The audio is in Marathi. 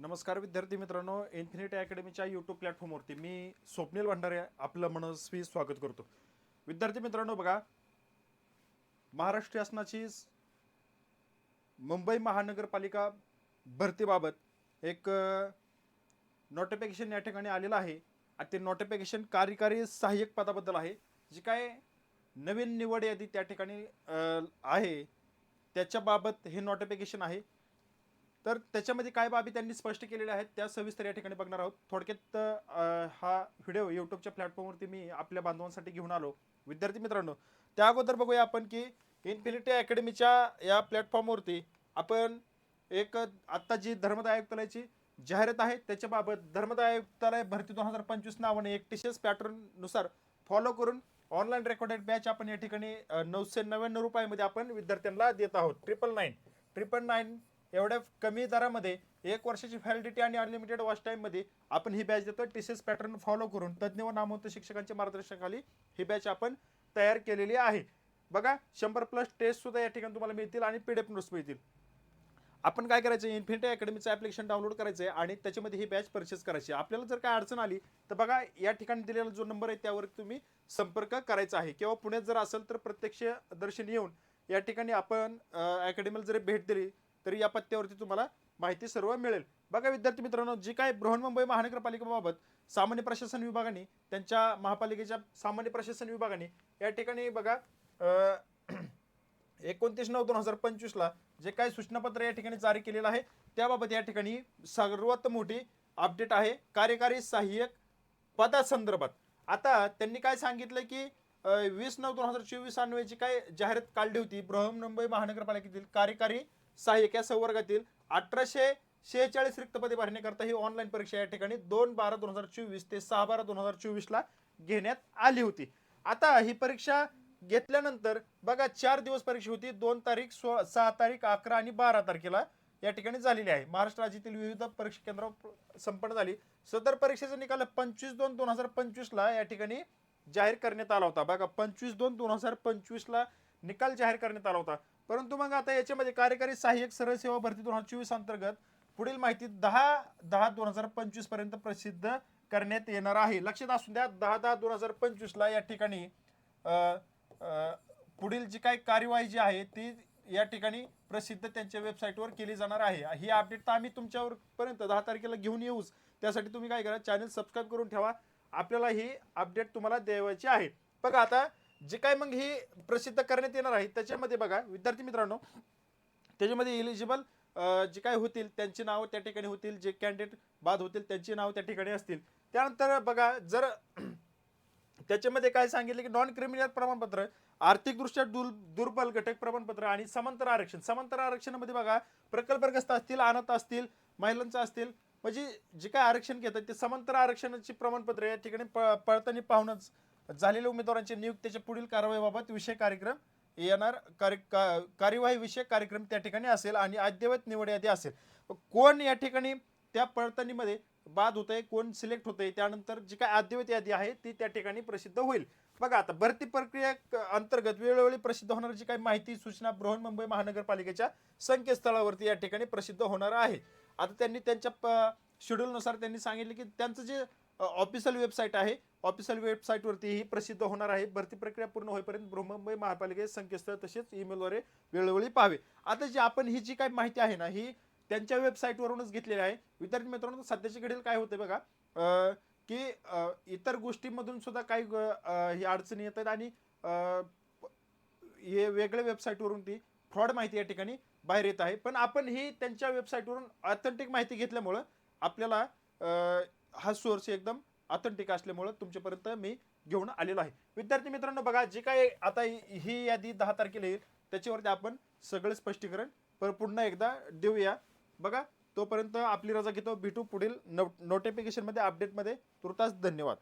नमस्कार विद्यार्थी मित्रांनो इन्फिनिटी अकॅडमीच्या यूट्यूब प्लॅटफॉर्मवरती मी स्वप्नील भंडारे आपलं मनस्वी स्वागत करतो. विद्यार्थी मित्रांनो बघा महाराष्ट्र शासनाची मुंबई महानगरपालिका भरतीबाबत एक नोटिफिकेशन या ठिकाणी आलेलं आहे आणि ते नोटिफिकेशन कार्यकारी सहाय्यक पदाबद्दल आहे. जी काय नवीन निवड यादी त्या ठिकाणी आहे त्याच्याबाबत हे नोटिफिकेशन आहे. तर त्याच्यामध्ये काय बाबी त्यांनी स्पष्ट केलेल्या आहेत त्या सविस्तर या ठिकाणी बघणार आहोत. थोडक्यात हा व्हिडिओ यूट्यूबच्या प्लॅटफॉर्मवरती मी आपल्या बांधवांसाठी घेऊन आलो. विद्यार्थी मित्रांनो त्या अगोदर बघूया आपण की इन्फिनिटी अकॅडमीच्या या प्लॅटफॉर्मवरती आपण एक आत्ता जी धर्मदाय आयुक्तालयाची जाहिरात आहे त्याच्याबाबत धर्मदाय आयुक्तालय भरती दोन हजार पंचवीस नावाने एक टीसीएस पॅटर्ननुसार फॉलो करून ऑनलाईन रेकॉर्डेड बॅच आपण या ठिकाणी नऊशे नव्याण्णव रुपयामध्ये आपण विद्यार्थ्यांना देत आहोत. ट्रिपल नाईन ट्रिपल नाईन एवढ्या कमी दरामध्ये एक वर्षाची व्हॅलिडिटी आणि अनलिमिटेड वॉच टाईममध्ये आपण ही बॅच देतो T C S pattern follow करून तज्ज्ञ व नामवंत शिक्षकांच्या मार्गदर्शनाखाली ही बॅच आपण तयार केलेली आहे. बघा शंभर प्लस टेस्ट सुद्धा या ठिकाणी तुम्हाला मिळतील आणि पीडीएफ नोट्स मिळतील. आपण काय करायचं? इन्फिनिटी अकॅडमीचं ॲप्लिकेशन डाउनलोड करायचं आहे आणि त्याच्यामध्ये ही बॅच परचेस करायची. आहे. आपल्याला जर काय अडचण आली तर बघा या ठिकाणी दिलेला जो नंबर आहे त्यावर तुम्ही संपर्क करायचा आहे. किंवा पुण्यात जर असेल तर प्रत्यक्ष दर्शन येऊन या ठिकाणी आपण अकॅडमीला जरी भेट दिली तरी या पत्त्यावरती तुम्हाला माहिती सर्व मिळेल. बघा विद्यार्थी मित्रांनो जी काय बृहन्मुंबई महानगरपालिकेबाबत सामान्य प्रशासन विभागाने त्यांच्या महापालिकेच्या सामान्य प्रशासन विभागाने या ठिकाणी बघा एकोणतीस नऊ दोन हजार पंचवीसला जे काय सूचनापत्र या ठिकाणी जारी केलेलं आहे त्याबाबत या ठिकाणी सर्वात मोठी अपडेट आहे. कार्यकारी सहाय्यक पदासंदर्भात. आता त्यांनी काय सांगितलं की वीस नऊ दोन हजार चोवीस अन्वयाची काय जाहिरात काढली होती बृहन्मुंबई महानगरपालिकेतील कार्यकारी सहाय्यक या संवर्गातील अठराशे शेहेचाळीस रिक्तपदे भरण्याकरता ही ऑनलाईन परीक्षा या ठिकाणी दोन बारा दोन हजार चोवीस ते सहा बारा दोन हजार चोवीसला घेण्यात आली होती. आता ही परीक्षा घेतल्यानंतर बघा चार दिवस परीक्षा होती. दोन तारीख सो सहा तारीख अकरा आणि बारा तारखेला या ठिकाणी झालेली आहे. महाराष्ट्र राज्यातील विविध परीक्षा केंद्रावर संपन्न झाली. सदर परीक्षेचा निकाल पंचवीस दोन दोन हजार पंचवीसला या ठिकाणी जाहीर करण्यात आला होता. बघा पंचवीस दोन दोन हजार पंचवीसला निकाल जाहीर करण्यात आला होता. परंतु मग आता याच्यामध्ये कार्यकारी सहाय्यक सरळ सेवा भरती दोन हजार चोवीस अंतर्गत पुढील माहिती दहा दहा दोन हजार पंचवीसपर्यंत प्रसिद्ध करण्यात येणार आहे. लक्षात असून द्या दहा दहा दोन हजार पंचवीसला या ठिकाणी पुढील जी काही कार्यवाही जी आहे ती या ठिकाणी प्रसिद्ध त्यांच्या वेबसाईटवर केली जाणार आहे. ही अपडेट तर आम्ही तुमच्यावर पर्यंत दहा तारखेला घेऊन येऊच. त्यासाठी तुम्ही काय करा चॅनल सबस्क्राईब करून ठेवा. आपल्याला ही अपडेट तुम्हाला द्यावायची आहे. बघा आता जे काय मग ही प्रसिद्ध करण्यात येणार आहे त्याच्यामध्ये बघा विद्यार्थी मित्रांनो त्याच्यामध्ये इलिजिबल जे काय होतील त्यांची नावं त्या ठिकाणी होतील जे कॅन्डिडेट बाद होतील त्यांची नावं त्या ठिकाणी असतील. त्यानंतर बघा जर त्याच्यामध्ये काय सांगितलं की नॉन क्रिमिनल प्रमाणपत्र आर्थिकदृष्ट्या दुर् दुर्बल घटक प्रमाणपत्र आणि समांतर आरक्षण. समांतर आरक्षणामध्ये बघा प्रकल्पग्रस्त असतील अनाथ असतील महिलांचं असतील म्हणजे जे काय आरक्षण घेतात ते समांतर आरक्षणाची प्रमाणपत्र या ठिकाणी प पडताळणी पाहूनच झालेल्या उमेदवारांच्या नियुक्तीच्या पुढील कारवाईबाबत विषय कार्यक्रम येणार कार्य का- कार्यवाही विषयक कार्यक्रम त्या ठिकाणी असेल आणि अद्ययावत निवड यादी असेल. कोण या ठिकाणी त्या पडताळणीमध्ये बाद होत आहे कोण सिलेक्ट होत आहे त्यानंतर जी काय अद्ययावत यादी आहे ती त्या ठिकाणी प्रसिद्ध होईल. बघा आता भरती प्रक्रिया क- अंतर्गत वेळोवेळी प्रसिद्ध होणारी जी काही माहिती सूचना बृहन्मुंबई महानगरपालिकेच्या संकेतस्थळावरती या ठिकाणी प्रसिद्ध होणार आहे. आता त्यांनी त्यांच्या शेड्यूलनुसार त्यांनी सांगितले की त्यांचं जे ऑफिशियल वेबसाईट आहे. ऑफिशियल वेबसाईटवरती ही प्रसिद्ध होणार आहे. भरती प्रक्रिया पूर्ण होईपर्यंत बृहमुंबई महापालिकेचे संकेतस्थळ तसेच ईमेलद्वारे वेळोवेळी पाहावे. आता जी आपण ही जी काही माहिती आहे ना ही त्यांच्या वेबसाईटवरूनच घेतलेली आहे. विद्यार्थी मित्रांनो सध्याच्या घडीला काय होते बघा. की इतर गोष्टीमधून सुद्धा काही ही अडचणी येतात आणि हे वेगळ्या वेबसाईटवरून ती फ्रॉड माहिती या ठिकाणी बाहेर येत आहे. पण आपण ही त्यांच्या वेबसाईटवरून ऑथेंटिक माहिती घेतल्यामुळं आपल्याला हा सोर्स एकदम ऑथेंटिक असल्यामुळं तुमच्यापर्यंत मी घेऊन आलेलो आहे. विद्यार्थी मित्रांनो बघा जे काय आता ही- ही यादी दहा तारखेला येईल त्याच्यावरती आपण सगळं स्पष्टीकरण पर पुन्हा एकदा देऊया. बघा तोपर्यंत आपली रजा घेतो. भेटू पुढील नो नोटिफिकेशनमध्ये अपडेटमध्ये तुर्तास धन्यवाद.